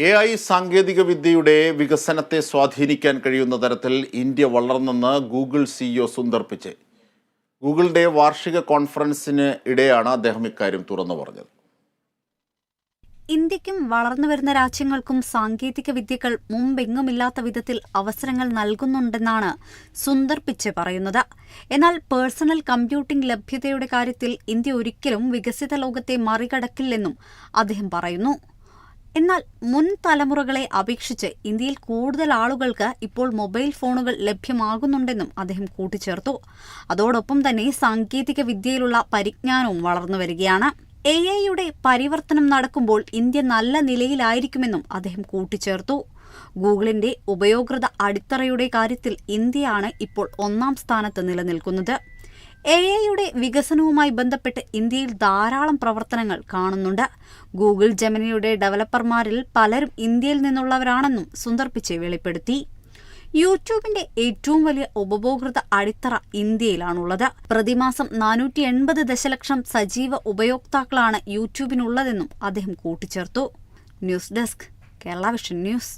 A I സാങ്കേതിക വിദ്യയുടെ വികസനത്തെ സ്വാധീനിക്കാൻ കഴിയുന്ന തരത്തിൽ ഇന്ത്യ വളർന്നെന്ന് ഗൂഗിൾ സിഇഒ സുന്ദർ പിച്ചെ ഗൂഗിളിന്റെ വാർഷിക കോൺഫറൻസിന് ഇടെയാണ് അദ്ദേഹം ഇക്കാര്യം തുറന്നു പറഞ്ഞത്. ഇന്ത്യക്കും വളർന്നുവരുന്ന രാജ്യങ്ങൾക്കും സാങ്കേതിക വിദ്യകൾ മുമ്പെങ്ങുമില്ലാത്ത വിധത്തിൽ അവസരങ്ങൾ നൽകുന്നുണ്ടെന്നാണ് സുന്ദർ പിച്ചെ പറയുന്നത്. എന്നാൽ പേഴ്സണൽ കമ്പ്യൂട്ടിംഗ് ലഭ്യതയുടെ കാര്യത്തിൽ ഇന്ത്യ ഒരിക്കലും വികസിത ലോകത്തെ മറികടക്കില്ലെന്നും അദ്ദേഹം പറയുന്നു. എന്നാൽ മുൻ തലമുറകളെ അപേക്ഷിച്ച് ഇന്ത്യയിൽ കൂടുതൽ ആളുകൾക്ക് ഇപ്പോൾ മൊബൈൽ ഫോണുകൾ ലഭ്യമാകുന്നുണ്ടെന്നും അദ്ദേഹം കൂട്ടിച്ചേർത്തു. അതോടൊപ്പം തന്നെ സാങ്കേതിക വിദ്യയിലുള്ള പരിജ്ഞാനവും വളർന്നു വരികയാണ്. എ ഐയുടെ പരിവർത്തനം നടക്കുമ്പോൾ ഇന്ത്യ നല്ല നിലയിലായിരിക്കുമെന്നും അദ്ദേഹം കൂട്ടിച്ചേർത്തു. ഗൂഗിളിന്റെ ഉപയോഗൃത അടിത്തറയുടെ കാര്യത്തിൽ ഇന്ത്യയാണ് ഇപ്പോൾ ഒന്നാം സ്ഥാനത്ത് നിലനിൽക്കുന്നത്. എ ഐയുടെ വികസനവുമായി ബന്ധപ്പെട്ട് ഇന്ത്യയിൽ ധാരാളം പ്രവർത്തനങ്ങൾ കാണുന്നുണ്ട്. ഗൂഗിൾ ജെമിനിയുടെ ഡെവലപ്പർമാരിൽ പലരും ഇന്ത്യയിൽ നിന്നുള്ളവരാണെന്നും സുന്ദർ പിച്ചെ വെളിപ്പെടുത്തി. യൂട്യൂബിന്റെ ഏറ്റവും വലിയ ഉപഭോക്തൃ അടിത്തറ ഇന്ത്യയിലാണുള്ളത്. പ്രതിമാസം നാനൂറ്റി എൺപത് ദശലക്ഷം സജീവ ഉപയോക്താക്കളാണ് യൂട്യൂബിനുള്ളതെന്നും അദ്ദേഹം കൂട്ടിച്ചേർത്തു. News desk Kerala Vision news.